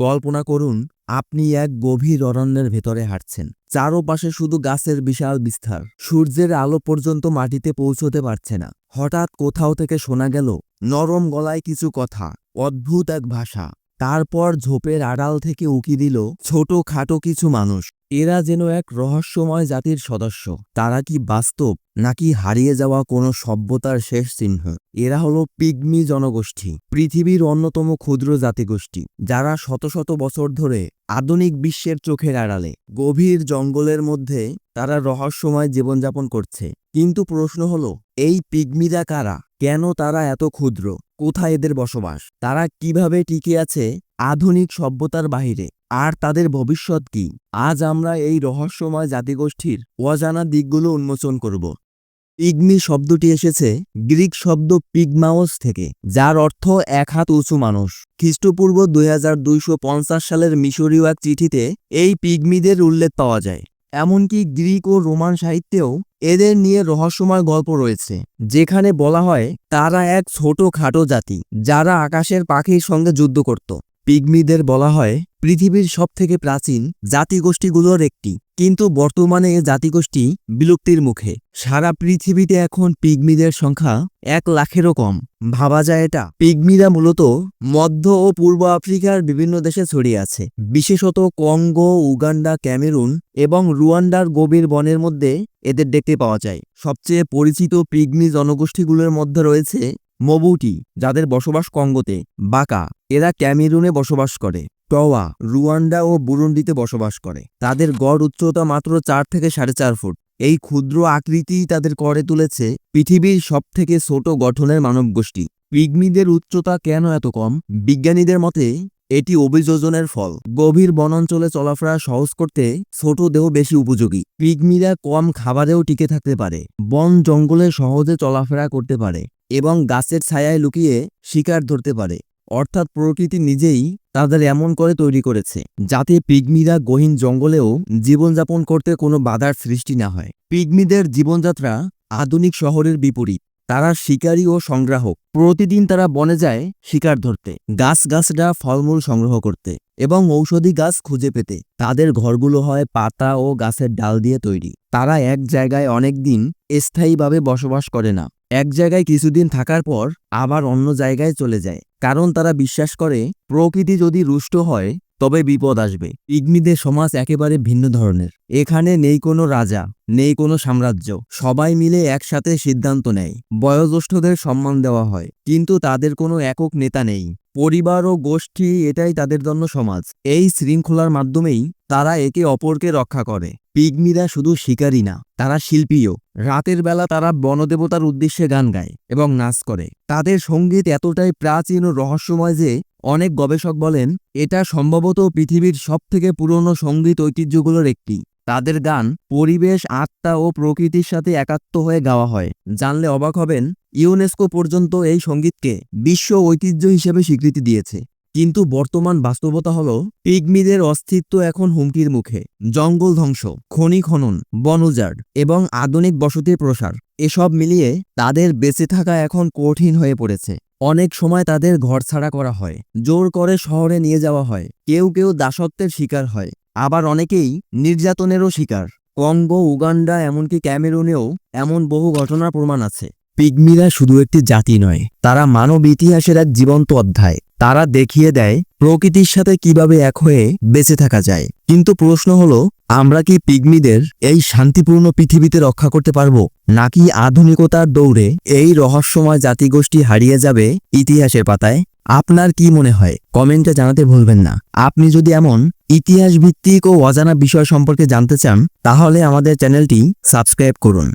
কল্পনা করুন, আপনি এক গভীর অরণ্যের ভেতরে হাঁটছেন। চারোপাশে শুধু গাছের বিশাল বিস্তার। সূর্যের আলো পর্যন্ত মাটিতে পৌঁছতে পারছে না। হঠাৎ কোথাও থেকে শোনা গেল, নরম গলায় কিছু কথা, অদ্ভুত এক ভাষা। তারপর ঝোপের আড়াল থেকে উকি দিল ছোট খাটো কিছু মানুষ। এরা যেন এক রহস্যময় জাতির সদস্য। তারা কি বাস্তব, নাকি হারিয়ে যাওয়া কোনো সভ্যতার শেষ চিহ্ন? এরা হলো পিগমি জনগোষ্ঠী, পৃথিবীর অন্যতম ক্ষুদ্র জাতিগোষ্ঠী, যারা শত শত বছর ধরে আধুনিক বিশ্বের চোখের আড়ালে, গভীর জঙ্গলের মধ্যে তারা রহস্যময় জীবনযাপন করছে। কিন্তু প্রশ্ন হলো, এই পিগমিরা কারা? কেন তারা এত ক্ষুদ্র? কোথায় এদের বসবাস? তারা কীভাবে টিকে আছে? আধুনিক সভ্যতার বাহিরে। আর তাদের ভবিষ্যৎ কি? আজ আমরা এই রহস্যময় জাতিগোষ্ঠীর অজানা দিকগুলো উন্মোচন করব। পিগমি শব্দটি এসেছে গ্রিক শব্দ পিগমাওস থেকে, যার অর্থ এক হাত উঁচু মানুষ। খ্রিস্টপূর্ব দুই হাজার দুইশো পঞ্চাশ সালের মিশরীয় এক চিঠিতে এই পিগমিদের উল্লেখ পাওয়া যায়। এমনকি গ্রিক ও রোমান সাহিত্যেও এদের নিয়ে রহস্যময় গল্প রয়েছে, যেখানে বলা হয়, তারা এক ছোট খাটো জাতি, যারা আকাশের পাখির সঙ্গে যুদ্ধ করত। পিগমিদের বলা হয় পৃথিবীর সবথেকে প্রাচীন জাতিগোষ্ঠীগুলোর একটি। কিন্তু বর্তমানে এ জাতিগোষ্ঠী বিলুপ্তির মুখে। সারা পৃথিবীতে এখন পিগমিদের সংখ্যা এক লাখেরও কম। ভাবা যায় এটা। পিগমিরা মূলত মধ্য ও পূর্ব আফ্রিকার বিভিন্ন দেশে ছড়িয়ে আছে। বিশেষত কঙ্গো, উগান্ডা, ক্যামেরুন এবং রুয়ান্ডার গভীর বনের মধ্যে এদের দেখতে পাওয়া যায়। সবচেয়ে পরিচিত পিগমি জনগোষ্ঠীগুলোর মধ্যে রয়েছে মবুটি, যাদের বসবাস কঙ্গোতে। বাকা, এরা ক্যামেরুনে বসবাস করে। টওয়া রুয়ান্ডা ও বুরুন্ডিতে বসবাস করে। তাদের গড় উচ্চতা মাত্র চার থেকে সাড়ে চার ফুট। এই ক্ষুদ্র আকৃতিই তাদের করে তুলেছে পৃথিবীর সবথেকে ছোট গঠনের মানবগোষ্ঠী। পিগমিদের উচ্চতা কেন এত কম? বিজ্ঞানীদের মতে, এটি অভিযোজনের ফল। গভীর বনাঞ্চলে চলাফেরা সহজ করতে ছোট দেহ বেশি উপযোগী। পিগমিরা কম খাবারেও টিকে থাকতে পারে, বন জঙ্গলে সহজে চলাফেরা করতে পারে এবং গাছের ছায়ায় লুকিয়ে শিকার ধরতে পারে। অর্থাৎ প্রকৃতি নিজেই তাদের এমন করে তৈরি করেছে, যাতে পিগমিরা গহীন জঙ্গলেও জীবনযাপন করতে কোনো বাধার সৃষ্টি না হয়। পিগমিদের জীবনযাত্রা আধুনিক শহরের বিপরীত, তারা শিকারী ও সংগ্রাহক। প্রতিদিন তারা বনে যায় শিকার ধরতে, গাছ গাছরা ফলমূল সংগ্রহ করতে এবং ঔষধি গাছ খুঁজে পেতে। তাদের ঘরগুলো হয় পাতা ও গাছের ডাল দিয়ে তৈরি। তারা এক জায়গায় অনেক দিন স্থায়ীভাবে বসবাস করে না। এক জায়গায় কিছুদিন থাকার পর আবার অন্য জায়গায় চলে যায়। কারণ তারা বিশ্বাস করে, প্রকৃতি যদি রুষ্ট হয়, তবে বিপদ আসবে। পিগমিদের সমাজ একেবারে ভিন্ন ধরনের। এখানে নেই কোনো রাজা, নেই কোনো সাম্রাজ্য। সবাই মিলে একসাথে সিদ্ধান্ত নেয়। বয়োজ্যেষ্ঠদের সম্মান দেওয়া হয়। কিন্তু তাদের কোনো একক নেতা নেই। পরিবার ও গোষ্ঠী এটাই তাদের জন্য সমাজ। এই শৃঙ্খলার মাধ্যমেই তারা একে অপরকে রক্ষা করে। পিগমিরা শুধু শিকারী না, তারা শিল্পীও। রাতের বেলা তারা বনদেবতার উদ্দেশ্যে গান গায় এবং নাচ করে। তাদের সংগীত এতটাই প্রাচীন ও রহস্যময় যে, অনেক গবেষক বলেন, এটা সম্ভবত পৃথিবীর সবথেকে পুরনো সংগীত ঐতিহ্যগুলোর একটি। তাদের গান পরিবেশ, আত্মা ও প্রকৃতির সাথে একাত্ম হয়ে গাওয়া হয়। জানলে অবাক হবেন, ইউনেস্কো পর্যন্ত এই সঙ্গীতকে বিশ্ব ঐতিহ্য হিসেবে স্বীকৃতি দিয়েছে। কিন্তু বর্তমান বাস্তবতা হল, পিগমিদের অস্তিত্ব এখন হুমকির মুখে। জঙ্গল ধ্বংস, খনি খনন বনজার্ড এবং আধুনিক বসতির প্রসার, এসব মিলিয়ে তাদের বেঁচে থাকা এখন কঠিন হয়ে পড়েছে। অনেক সময় তাদের ঘরছাড়া করা হয়, জোর করে শহরে নিয়ে যাওয়া হয়, কেউ কেউ দাসত্বের শিকার হয়। আবার অনেকেই নির্যাতনেরও শিকার। কঙ্গো, উগান্ডা, এমনকি ক্যামেরুনেও এমন বহু ঘটনার প্রমাণ আছে। পিগমিরা শুধু একটি জাতি নয়, তারা মানব ইতিহাসের এক জীবন্ত অধ্যায়। তারা দেখিয়ে দেয় প্রকৃতির সাথে কীভাবে এক হয়ে বেঁচে থাকা যায়। কিন্তু প্রশ্ন হলো, আমরা কি পিগমিদের এই শান্তিপূর্ণ পৃথিবীতে রক্ষা করতে পারব? নাকি আধুনিকতার দৌড়ে এই রহস্যময় জাতিগোষ্ঠী হারিয়ে যাবে ইতিহাসের পাতায়? আপনার কি মনে হয়? কমেন্টে জানাতে ভুলবেন না। আপনি যদি এমন ইতিহাস ভিত্তিক ও অজানা বিষয় সম্পর্কে জানতে চান, তাহলে আমাদের চ্যানেলটি সাবস্ক্রাইব করুন।